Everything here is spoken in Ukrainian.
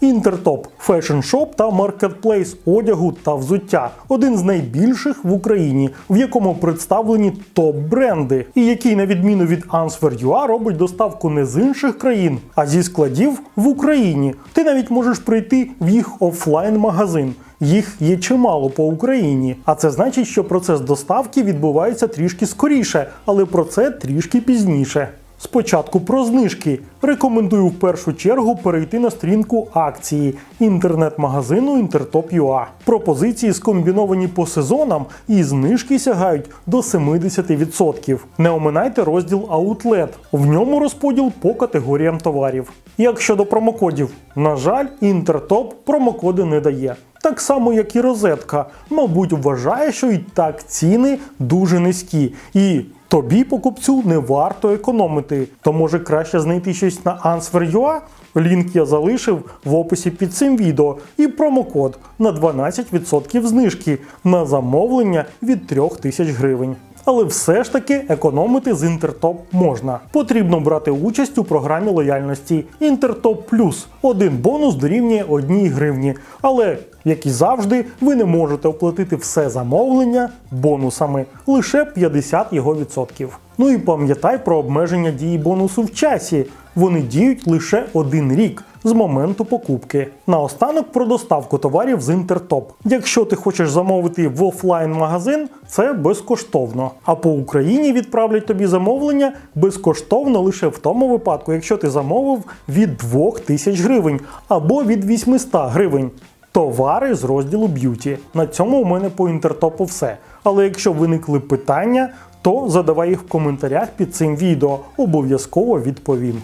Інтертоп фешн-шоп та маркетплейс одягу та взуття один з найбільших в Україні, в якому представлені топ-бренди, і який, на відміну від Answer.ua, робить доставку не з інших країн, а зі складів в Україні. Ти навіть можеш прийти в їх офлайн-магазин. Їх є чимало по Україні, а це значить, що процес доставки відбувається трішки скоріше, але про це трішки пізніше. Спочатку про знижки. Рекомендую в першу чергу перейти на сторінку акції інтернет-магазину Інтертоп.ua. Пропозиції скомбіновані по сезонам і знижки сягають до 70%. Не оминайте розділ Outlet. В ньому розподіл по категоріям товарів. Як щодо промокодів, на жаль, Інтертоп промокоди не дає. Так само, як і розетка, мабуть, вважає, що і так ціни дуже низькі, і тобі, покупцю, не варто економити. То може краще знайти щось на Answer.ua? Лінк я залишив в описі під цим відео і промокод на 12% знижки на замовлення від 3000 гривень. Але все ж таки економити з Інтертоп можна. Потрібно брати участь у програмі лояльності Інтертоп Плюс. Один бонус дорівнює 1 гривні. Але, як і завжди, ви не можете оплатити все замовлення бонусами лише 50 його відсотків. Ну і пам'ятай про обмеження дії бонусу в часі. Вони діють лише один рік з моменту покупки. Наостанок про доставку товарів з Інтертоп. Якщо ти хочеш замовити в офлайн-магазин, це безкоштовно. А по Україні відправлять тобі замовлення безкоштовно лише в тому випадку, якщо ти замовив від 2000 гривень або від 800 гривень. Товари з розділу б'юті. На цьому у мене по інтертопу все. Але якщо виникли питання, то задавай їх в коментарях під цим відео. Обов'язково відповім.